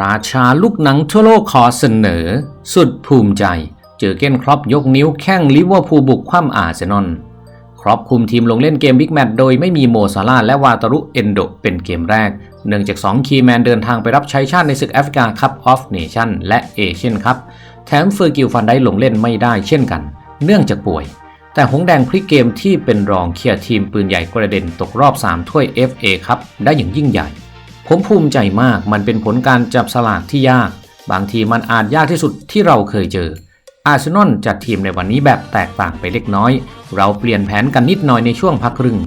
ราชาลูกหนังทั่วโลกขอเสนอ สุดภูมิใจ เจอเก้นครอปยกนิ้วแข้งลิเวอร์พูลบุกคว่ำอาร์เซนอลครอปคุมทีมลงเล่นเกมบิ๊กแมตช์โดยไม่มีโมซาลาและวาตารุเอนโดเป็นเกมแรก เนื่องจาก 2 คีแมนเดินทางไปรับใช้ชาติในศึกแอฟริกาคัพออฟเนชั่นและเอเชียนคัพแถมเฟอร์กิลฟันได้ลงเล่นไม่ได้เช่นกัน เนื่องจากป่วย แต่หงแดงพลิกเกมที่เป็นรองเคลียร์ทีมปืนใหญ่กระเด็นตกรอบ 3 ถ้วย FA ครับได้อย่างยิ่งใหญ่ ผมภูมิใจมากมันเป็นผลการจับสลากที่ยาก บางทีมันอาจยากที่สุดที่เราเคยเจอ อาร์เซนอลจัดทีมในวันนี้แบบแตกต่างไปเล็กน้อย เราเปลี่ยนแผนกันนิดหน่อยในช่วงพักครึ่ง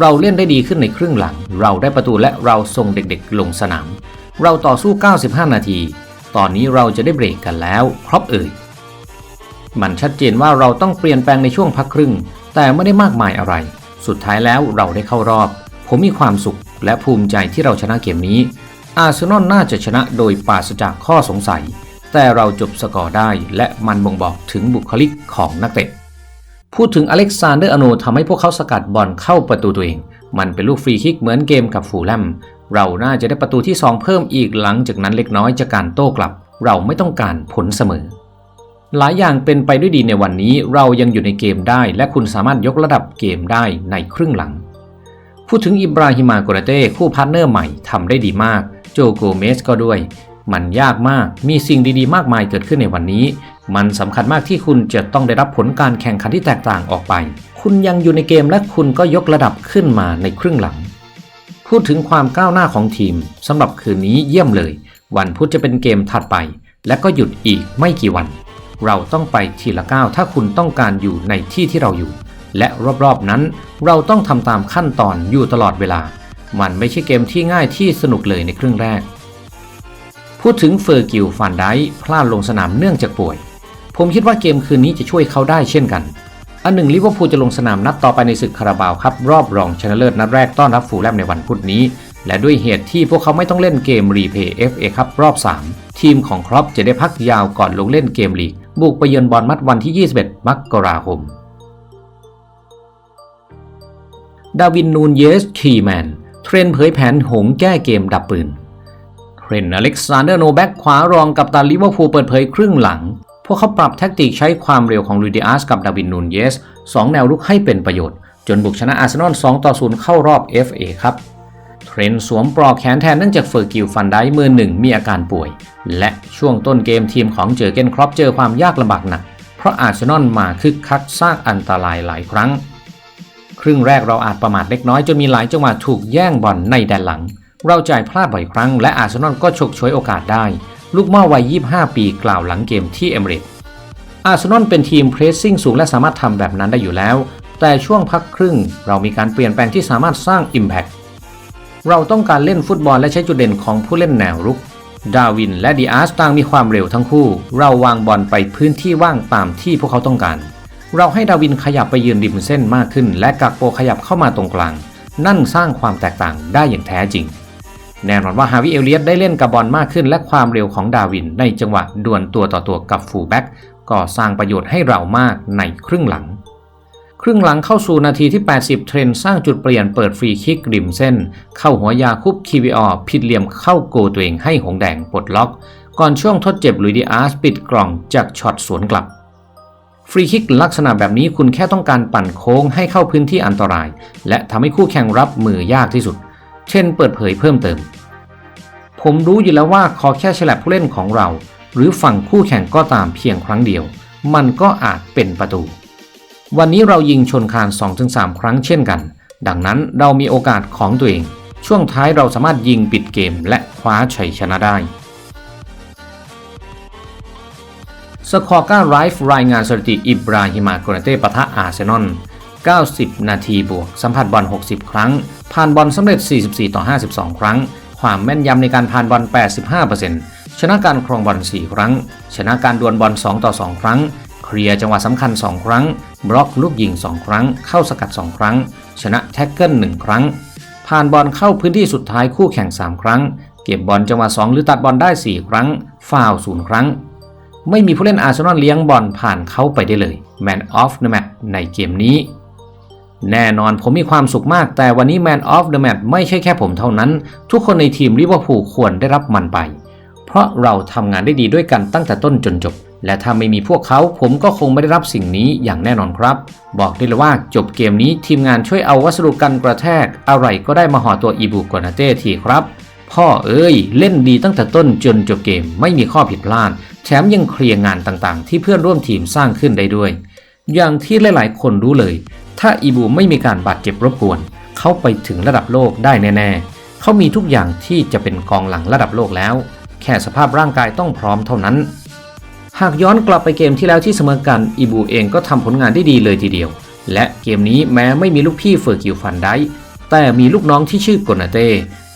เราเล่นได้ดีขึ้นในครึ่งหลัง เราได้ประตูและเราส่งเด็กๆ ลงสนาม เราต่อสู้ 95 นาที ตอนนี้เราจะได้เบรกกันแล้วครบเอ่ยมันชัดเจนว่าเราต้องเปลี่ยนแปลงในช่วงพักครึ่ง แต่ไม่ได้มากมายอะไร สุดท้ายแล้วเราได้เข้ารอบ ผมมีความสุข และภูมิใจที่เราชนะเกมนี้ อาร์เซนอลน่าจะชนะโดยปราศจากข้อสงสัย แต่เราจบสกอร์ได้และมันบ่งบอกถึงบุคลิกของนักเตะ พูดถึงอเล็กซานเดอร์อโนทำให้พวกเขาสกัดบอลเข้าประตูตัวเอง มันเป็นลูกฟรีคิกเหมือนเกมกับฟูลแลม เราน่าจะได้ประตูที่ 2 เพิ่มอีกหลังจากนั้นเล็กน้อยจากการโต้กลับ เราไม่ต้องการผลเสมอหลายอย่างเป็นไปด้วยดีในวันนี้เรายังอยู่ในเกมได้ และคุณสามารถยกระดับเกมได้ในครึ่งหลัง พูดถึงอิบราฮิมาโกเรเต้คู่พาร์ทเนอร์ใหม่ทำได้ดีมาก โจโกเมสก็ด้วย มันยากมากมีสิ่งดีๆ มากมายเกิดขึ้นในวันนี้ มันสำคัญมากที่คุณจะต้องได้รับผลการแข่งขันที่แตกต่างออกไป คุณยังอยู่ในเกมและคุณก็ยกระดับขึ้นมาในครึ่งหลัง พูดถึงความก้าวหน้าของทีมสำหรับคืนนี้เยี่ยมเลย วันพุธจะเป็นเกมถัดไป และก็หยุดอีกไม่กี่วัน เราต้องไปทีละก้าวถ้าคุณต้องการอยู่ในที่ที่เราอยู่ และรอบๆนั้น เราต้องทำตามขั้นตอนอยู่ตลอดเวลา มันไม่ใช่เกมที่ง่ายที่สนุกเลยในครึ่งแรก พูดถึงเฟอร์กิลฟันไดพลาดลงสนามเนื่องจากป่วย ผมคิดว่าเกมคืนนี้จะช่วยเขาได้เช่นกัน อันหนึ่งลิเวอร์พูลจะลงสนามนัดต่อไปในศึกคาราบาวครับรอบรองชนะเลิศนัดแรกต้อนรับฟูลแลมในวันพุธนี้ และด้วยเหตุที่พวกเขาไม่ต้องเล่นเกมรีเพย์ FA ครับรอบ 3 ทีมของครอปจะได้พักยาวก่อนลงเล่นเกมลีกบุกไปเยือนบอลมัดวันที่ 21 มกราคม ดาวินนูนเยสคีแมน เทรนเผยแผนหงแก้เกมดับปืน เทรนอเล็กซานเดอร์โนแบ็กขวารองกับตาลิเวอร์พูลเปิดเผยครึ่งหลัง พวกเขาปรับแท็กติกใช้ความเร็วของลูดิอาสกับดาวินนูนเยสสองแนวรุกให้เป็นประโยชน์ จนบุกชนะอาร์เซนอล2ต่อ0เข้ารอบ FA ครับเทรนสวมปลอกแขนแทนเนื่องจากเฟอร์กิลฟันได้มือหนึ่งมีอาการป่วย และช่วงต้นเกมทีมของเจอเกนครอปเจอความยากลำบากหนัก เพราะอาร์เซนอลมาคึกคักสร้างอันตรายหลายครั้ง ครึ่งแรกเราอาจประมาทเล็กน้อยจนมีหลายจังหวะถูกแย่งบอลในแดนหลัง เราจ่ายพลาดบ่อยครั้งและอาร์เซนอลก็ฉกฉวยโอกาสได้ ลูกม่อวัย 25 ปีกล่าวหลังเกมที่เอมเรตส์อาร์เซนอลเป็นทีมเพรสซิ่งสูงและสามารถทำแบบนั้นได้อยู่แล้ว แต่ช่วงพักครึ่งเรามีการเปลี่ยนแปลงที่สามารถสร้าง Impact เราต้องการเล่นฟุตบอลและใช้จุดเด่นของผู้เล่นแนวรุก ดาวินและดีอาร์สต่างมีความเร็วทั้งคู่ เราวางบอลไปพื้นที่ว่างตามที่พวกเขาต้องการ เราให้ดาวินขยับไปยืนริมเส้นมากขึ้น และกักโปขยับเข้ามาตรงกลาง นั่นสร้างความแตกต่างได้อย่างแท้จริง แน่นอนว่าฮาวิเอเลียตได้เล่นกับบอลมากขึ้น และความเร็วของดาวินในจังหวะดวลตัวต่อตัวกับฟูลแบ็กก็สร้างประโยชน์ให้เรามากในครึ่งหลัง ครึ่งหลังเข้าสู่นาทีที่ 80 เทรนสร้างจุดเปลี่ยนเปิดฟรีคิกริมเส้น เข้าหัวยาคุบคีวีออผิดเหลี่ยมเข้าโกตัวเองให้หงแดงปลดล็อก ก่อนช่วงทดเจ็บลุยดิอาร์สปิดกล่องจากช็อตสวนกลับ ฟรีคิกลักษณะแบบนี้คุณแค่ต้องการปั่นโค้งให้เข้าพื้นที่อันตราย และทำให้คู่แข่งรับมือยากที่สุด เช่นเปิดเผยเพิ่มเติม ผมรู้อยู่แล้วว่าขอแค่ฉลับผู้เล่นของเรา หรือฝั่งคู่แข่งก็ตามเพียงครั้งเดียว มันก็อาจเป็นประตู วันนี้เรายิงชนคาน 2-3 ครั้งเช่นกัน ดังนั้นเรามีโอกาสของตัวเอง ช่วงท้ายเราสามารถยิงปิดเกมและคว้าชัยชนะได้ สคอร์ก้าไรฟ์รายงานสถิติอิบราฮิมาโกเนเต้ปะทะอาร์เซนอล 90 นาทีบวก สัมผัสบอล 60 ครั้ง ผ่านบอลสำเร็จ 44 ต่อ 52 ครั้ง ความแม่นยำในการผ่านบอล 85%ชนะการครองบอล 4 ครั้ง ชนะการดวลบอล 2 ต่อ 2 ครั้ง เคลียร์จังหวะสำคัญ 2 ครั้ง บล็อกลูกยิง 2 ครั้ง เข้าสกัด 2 ครั้ง ชนะแท็กเกิล 1 ครั้ง ผ่านบอลเข้าพื้นที่สุดท้ายคู่แข่ง 3 ครั้ง เก็บบอลจังหวะ 2 หรือตัดบอลได้ 4 ครั้ง ฟาวล์0ครั้ง ไม่มีผู้เล่นอาร์เซนอลเลี้ยงบอลผ่านเข้าไปได้เลย Man of the Match ในเกมนี้ แน่นอนผมมีความสุขมาก แต่วันนี้ Man of the Match ไม่ใช่แค่ผมเท่านั้น ทุกคนในทีมลิเวอร์พูลควรได้รับมันไป เพราะเราทำงานได้ดีด้วยกันตั้งแต่ต้นจนจบ และถ้าไม่มีพวกเขาผมก็คงไม่ได้รับสิ่งนี้อย่างแน่นอนครับ บอกได้เลยว่าจบเกมนี้ทีมงานช่วยเอาวัสดุกันกระแทกอะไรก็ได้มาห่อตัวอีบุกนาเต้ทีครับ พ่อเอ้ย เล่นดีตั้งแต่ต้นจนจบเกมไม่มีข้อผิดพลาด แถมยังเคลียร์งานต่างๆ ที่เพื่อนร่วมทีมสร้างขึ้นได้ด้วย อย่างที่หลายๆ คนรู้เลย ถ้าอีบูไม่มีการบาดเจ็บรบกวน เขาไปถึงระดับโลกได้แน่ๆ เขามีทุกอย่างที่จะเป็นกองหลังระดับโลกแล้ว แค่สภาพร่างกายต้องพร้อมเท่านั้น หากย้อนกลับไปเกมที่แล้วที่เสมอกันอีบูเองก็ทำผลงานได้ดีเลยทีเดียว และเกมนี้แม้ไม่มีลูกพี่เฟอร์กิวฟันได้แต่มีลูกน้องที่ชื่อกนาเต้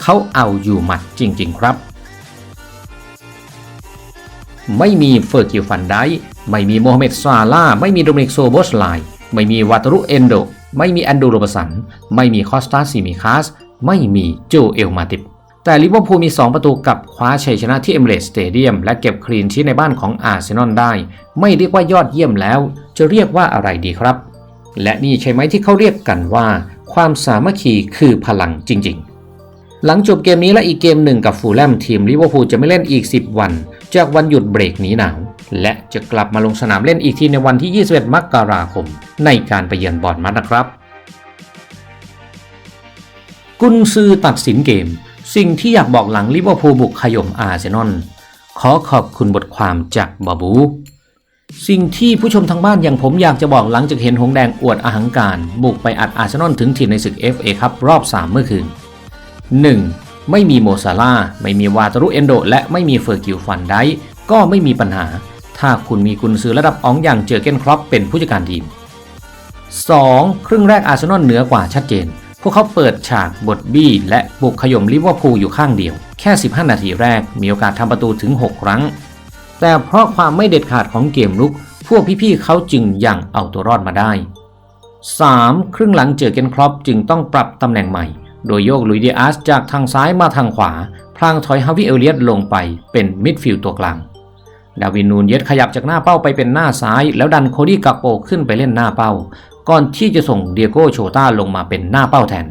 เขาเอาอยู่หมัดจริง ๆ ครับ ไม่มีเฟอร์กิวฟันได้ไม่มีโมฮัมเหม็ดซาลาไม่มีโดมินิกโซโบสไลไม่มีวาตรุเอนโด ไม่มีแอนดูโรบสัน ไม่มีคอสตาซิมิคาส ไม่มีโจเอลมาติป แต่ลิเวอร์พูลมี 2 ประตูกับคว้าชัยชนะที่เอมเรสสเตเดียมและเก็บคลีนชีทในบ้านของอาร์เซนอลได้ ไม่เรียกว่ายอดเยี่ยมแล้ว จะเรียกว่าอะไรดีครับ และนี่ใช่ไหมที่เขาเรียกกันว่า ความสามัคคีคือพลังจริง ๆ หลังจบเกมนี้และอีกเกมหนึ่งกับฟูลแลมทีมลิเวอร์พูลจะไม่เล่นอีก 10 วัน จากวันหยุดเบรกหนีหนาว และจะกลับมาลงสนามเล่นอีกทีในวันที่ 21 มกราคม ในการไปเยือนบอร์นมัดนะครับ กุนซือตัดสินเกม สิ่งที่อยากบอกหลังลิเวอร์พูลบุกขย่มอาร์เซนอลขอขอบคุณบทความจากบาบู สิ่งที่ผู้ชมทางบ้านอย่างผมอยากจะบอกหลังจากเห็นหงแดงอวดอาหังการ บุกไปอัดอาร์เซนอลถึงถิ่นในศึก FA ครับรอบ 3 เมื่อคืน 1. ไม่มีโมซาลาไม่มีวาตารุเอนโด และไม่มีเฟอร์กิวฟันไดค์ก็ไม่มีปัญหา ถ้าคุณมีกุนซือระดับอ๋องอย่างเจอเกนครอปเป็นผู้จัดการทีม 2. ครึ่งแรกอาร์เซนอลเหนือกว่าชัดเจน พวกเขาเปิดฉากบทบี้และบุกขย่มลิเวอร์พูลอยู่ข้างเดียว แค่ 15 นาทีแรกมีโอกาสทำประตูถึง 6 ครั้ง แต่เพราะความไม่เด็ดขาดของเกมลุก พวกพี่ๆเขาจึงยังเอาตัวรอดมาได้ 3. ครึ่งหลังเจอเกนครอปจึงต้องปรับตำแหน่งใหม่ โดยโยกลุยเดียอาสจากทางซ้ายมาทางขวา พลางถอยฮาวิเอเลียตลงไปเป็นมิดฟิลด์ตัวกลาง ดาวินนูนเยสขยับจากหน้าเป้าไปเป็นหน้าซ้าย แล้วดันโคดี้กักโปขึ้นไปเล่นหน้าเป้า ก่อนที่จะส่งเดียโก้โชต้าลงมาเป็นหน้าเป้าแทน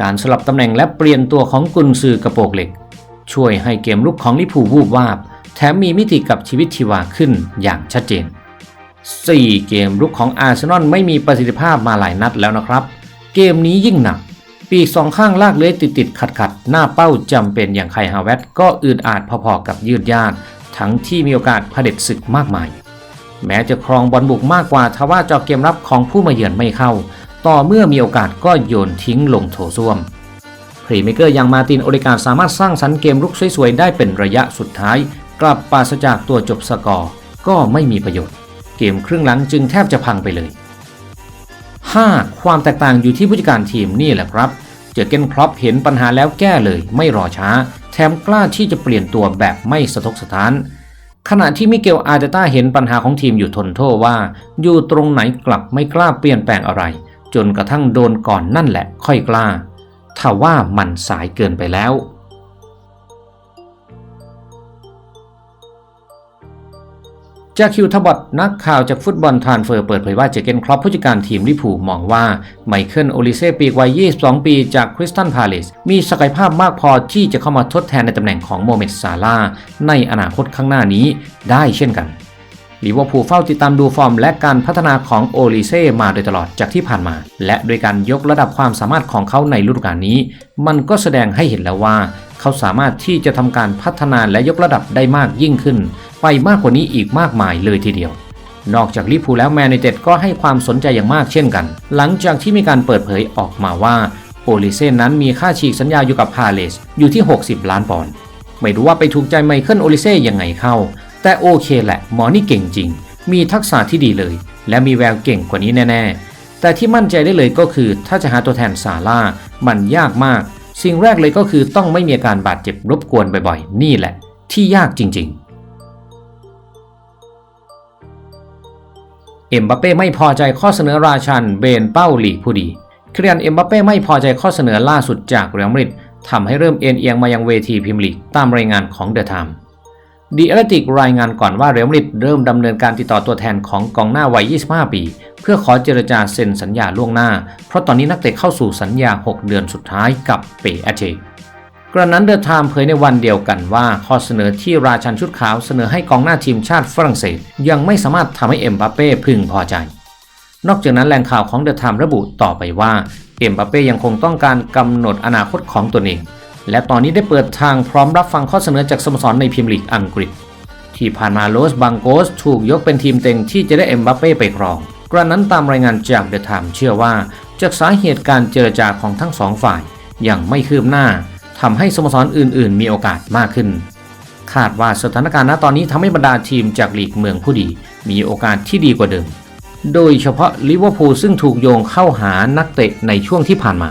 การสลับตำแหน่งและเปลี่ยนตัวของกุนซือกระโปกเหล็ก ช่วยให้เกมลุกของลิพูวูบวาบ แถมมีมิติกับชีวิตชีวาขึ้นอย่างชัดเจน 4 เกมรุกของอาร์เซนอลไม่มีประสิทธิภาพมาหลายนัดแล้วนะครับ เกมนี้ยิ่งหนัก ปีกสองข้างลากเลื้อยติดติดขัดขัดๆหน้าเป้าจำเป็นอย่างไคฮาเวตก็อืดอาดพอๆกับยืดยาดทั้งที่มีโอกาสเผด็จศึกมากมาย แม้จะครองบอลบุกมากกว่าทว่าเจอเกมรับของผู้มาเยือนไม่เข้า ต่อเมื่อมีโอกาสก็โยนทิ้งลงโถส้วมพรีเมเกอร์อย่างมาตินโอเดการสามารถสร้างสรรค์เกมรุกสวยๆได้เป็นระยะสุดท้าย กลับปราศจากตัวจบสกอร์ก็ไม่มีประโยชน์ เกมครึ่งหลังจึงแทบจะพังไปเลย 5. ความแตกต่างอยู่ที่ผู้จัดการทีมนี่แหละครับ เจอเกนครอปเห็นปัญหาแล้วแก้เลยไม่รอช้า แถมกล้าที่จะเปลี่ยนตัวแบบไม่สะทกสถาน ขณะที่มิเกลอาร์เตต้าเห็นปัญหาของทีมอยู่ทนโทษว่า อยู่ตรงไหนกลับไม่กล้าเปลี่ยนแปลงอะไร จนกระทั่งโดนก่อนนั่นแหละค่อยกล้าถ้าว่ามันสายเกินไปแล้ว จากคิวทบอตนักข่าวจากฟุตบอลทรานเฟอร์เปิดเผยว่าเจเกนครอปผู้จัดการทีมลิพูมองว่าไมเคิลโอลิเซ่ปีกวัย 22 ปีจากคริสตันพาเลสมีศักยภาพมากพอที่จะเข้ามาทดแทนในตำแหน่งของโมเมดซาลาในอนาคตข้างหน้านี้ได้เช่นกันลิเวอร์พูลเฝ้าติดตามดูฟอร์มและการพัฒนาของโอลิเซ่มาโดยตลอดจากที่ผ่านมา และโดยการยกระดับความสามารถของเขาในฤดูกาลนี้ มันก็แสดงให้เห็นแล้วว่า เขาสามารถที่จะทำการพัฒนาและยกระดับได้มากยิ่งขึ้น ไปมากกว่านี้อีกมากมายเลยทีเดียวนอกจากลิพูแล้วแมนยูเต็ดก็ให้ความสนใจอย่างมากเช่นกัน หลังจากที่มีการเปิดเผยออกมาว่าโอลิเซ่นั้นมีค่าฉีกสัญญาอยู่กับพาเลสอยู่ที่ 60 ล้านปอนด์ไม่รู้ว่าไปถูกใจไมเคิลโอลิเซ่ยังไงเข้า แต่โอเคแหละหมอนี่เก่งจริง มีทักษะที่ดีเลย และมีแววเก่งกว่านี้แน่ ๆ แต่ที่มั่นใจได้เลยก็คือถ้าจะหาตัวแทนซาร่ามันยากมาก สิ่งแรกเลยก็คือต้องไม่มีอาการบาดเจ็บรบกวนบ่อยๆ นี่แหละ ที่ยากจริง ๆ เอ็มบัปเป้ไม่พอใจข้อเสนอราชันเบนเป้าหลีกผู้ดี เครียนเอ็มบัปเป้ไม่พอใจข้อเสนอล่าสุดจากเรอัลมาดริดทำให้เริ่มเอ็นเอียงมายังเวทีพิมลีกตามรายงานของเดอะไทม์ ดีเอลติกรายงานก่อนว่าเรอัลมาดริดเริ่มดำเนินการติดต่อตัวแทนของกองหน้าวัย 25 ปี เพื่อขอเจรจาเซ็นสัญญาล่วงหน้า เพราะตอนนี้นักเตะเข้าสู่สัญญา 6 เดือนสุดท้ายกับเปแอเจกระนั้นเดอะไทม์เผยในวันเดียวกันว่าข้อเสนอที่ราชันชุดขาวเสนอให้กองหน้าทีมชาติฝรั่งเศส ยังไม่สามารถทำให้เอ็มบัปเป้พึงพอใจ นอกจากนั้นแหล่งข่าวของเดอะไทม์ระบุต่อไปว่าเอ็มบัปเป้ยังคงต้องการกำหนดอนาคตของตนเอง และตอนนี้ได้เปิดทางพร้อมรับฟังข้อเสนอจากสโมสรในพรีเมียร์ลีกอังกฤษ ที่ผ่านมาโลสบังโกสถูกยกเป็นทีมเต็งที่จะได้เอ็มบัปเป้ไปครองกระนั้นตามรายงานจากเดอะไทม์เชื่อว่าจากสาเหตุการเจรจาของทั้งสองฝ่ายยังไม่คืบหน้าทำให้สโมสรอื่น ๆ มีโอกาสมากขึ้น คาดว่าสถานการณ์ณตอนนี้ทำให้บรรดาทีมจากลีกเมืองผู้ดี มีโอกาสที่ดีกว่าเดิม โดยเฉพาะลิเวอร์พูลซึ่งถูกโยงเข้าหานักเตะในช่วงที่ผ่านมา